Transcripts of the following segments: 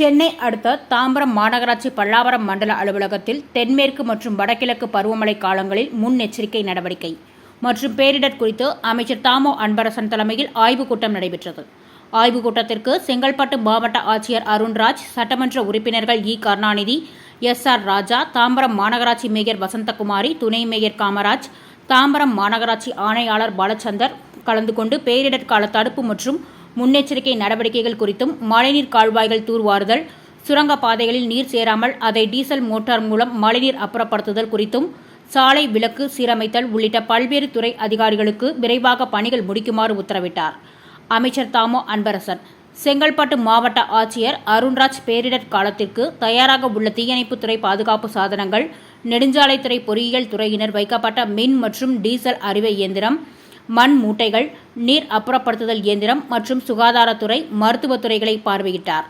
சென்னை அடுத்த தாம்பரம் மாநகராட்சி பல்லாவரம் மண்டல அலுவலகத்தில் தென்மேற்கு மற்றும் வடகிழக்கு பருவமழை காலங்களில் முன்னெச்சரிக்கை நடவடிக்கை. மற்றும் பேரிடர் குறித்து அமைச்சர் தாமோ அன்பரசன் தலைமையில் ஆய்வுக் கூட்டம் நடைபெற்றது. ஆய்வுக் கூட்டத்திற்கு செங்கல்பட்டு மாவட்ட ஆட்சியர் அருண்ராஜ் சட்டமன்ற உறுப்பினர்கள் E. Karunanidhi S. R. Raja Tambaram மாநகராட்சி மேயர் வசந்தகுமாரி துணை மேயர் காமராஜ் தாம்பரம் மாநகராட்சி ஆணையாளர் பாலச்சந்தர் கலந்து கொண்டு பேரிடர் கால தடுப்பு மற்றும் முன்னெச்சரிக்கை நடவடிக்கைகள் குறித்தும் மழைநீர் கால்வாய்கள் தூர்வாறுதல் சுரங்கப் பாதைகளில் நீர் சேராமல் அதை டீசல் மோட்டார் மூலம் மழைநீர் அப்புறப்படுத்துதல் குறித்தும் சாலை விளக்கு சீரமைத்தல் உள்ளிட்ட பல்வேறு துறை அதிகாரிகளுக்கு விரைவாக பணிகள் முடிக்குமாறு உத்தரவிட்டார். அமைச்சர் தாமோ அன்பரசன் செங்கல்பட்டு மாவட்ட ஆட்சியர் அருண்ராஜ் பேரிடர் காலத்திற்கு தயாராக உள்ள தீயணைப்புத்துறை பாதுகாப்பு சாதனங்கள் நெடுஞ்சாலைத்துறை பொறியியல் துறையினர் வைக்கப்பட்ட மின் மற்றும் டீசல் அறுவை இயந்திரம் மண் மூட்டைகள் நீர் அப்புறப்படுத்துதல் இயந்திரம் மற்றும் சுகாதாரத்துறை மருத்துவத்துறைகளை பார்வையிட்டார்.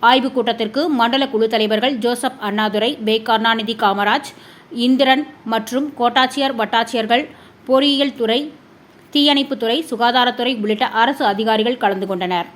ஆய்வுக் கூட்டத்திற்கு மண்டல குழு தலைவர்கள் ஜோசப் அண்ணாதுரை பே கருணாநிதி காமராஜ் இந்திரன் மற்றும் கோட்டாட்சியர் வட்டாட்சியர்கள் பொறியியல் துறை தீயணைப்புத்துறை சுகாதாரத்துறை உள்ளிட்ட அரசு அதிகாரிகள் கலந்து கொண்டனர்.